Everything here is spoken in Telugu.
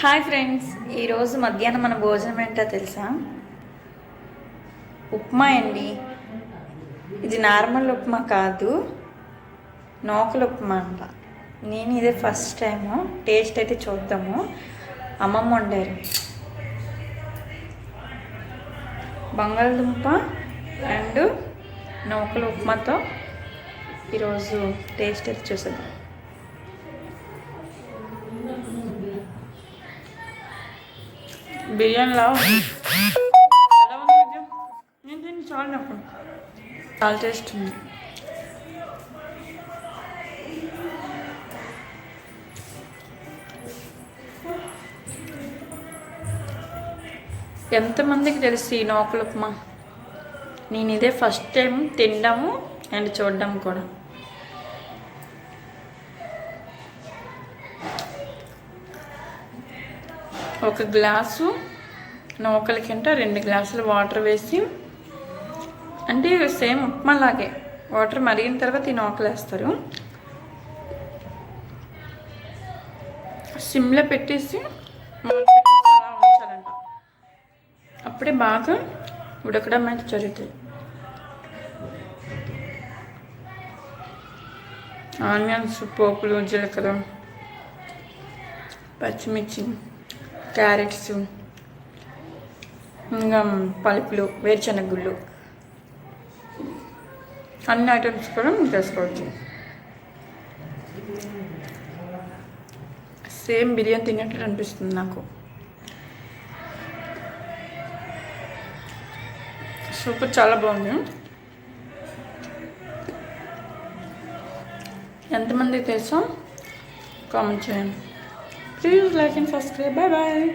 హాయ్ ఫ్రెండ్స్ ఈరోజు మధ్యాహ్నం మన భోజనం ఏంటో తెలుసా? ఉప్మా అండి. ఇది నార్మల్ ఉప్మా కాదు నోకల ఉప్మా అంట. నేను ఇదే ఫస్ట్ టైము టేస్ట్ అయితే చూద్దాము. అమ్మమ్మ వండారు. బంగాళదుంప అండ్ నోకల ఉప్మాతో ఈరోజు టేస్ట్ అయితే చూసేద్దాం. బిర్యానీలో ఉంది ఎలా ఉంది నేను దీన్ని చాలు అప్పుడు చాలా టేస్ట్ ఉంది. ఎంతమందికి తెలుసు ఈ నూకల ఉప్మా నేను ఇదే ఫస్ట్ టైం తినడము అండ్ చూడడం కూడా. ఒక గ్లాసు నూకలకింట రెండు గ్లాసులు వాటర్ వేసి అంటే సేమ్ ఉప్మాలాగే వాటర్ మరిగిన తర్వాత ఈ నూకలు వేస్తారు సిమ్లో పెట్టేసి పెట్టేసి అలా ఉంచాలంట. అప్పుడే బాగా ఉడకడం అయితే జరుగుతుంది. ఆనియన్స్ పోపులు జీలకర్ర పచ్చిమిర్చి. క్యారెట్స్ ఇంకా పలుపులు వేరుశనగ గుళ్ళు అన్ని ఐటమ్స్ కూడా చేసుకోవచ్చు. సేమ్ బిర్యానీ తిన్నట్టు అనిపిస్తుంది నాకు. సూపర్ చాలా బాగుంది. ఎంతమంది తెలుసా? కామెంట్ చేయండి. Please like and subscribe. Bye bye.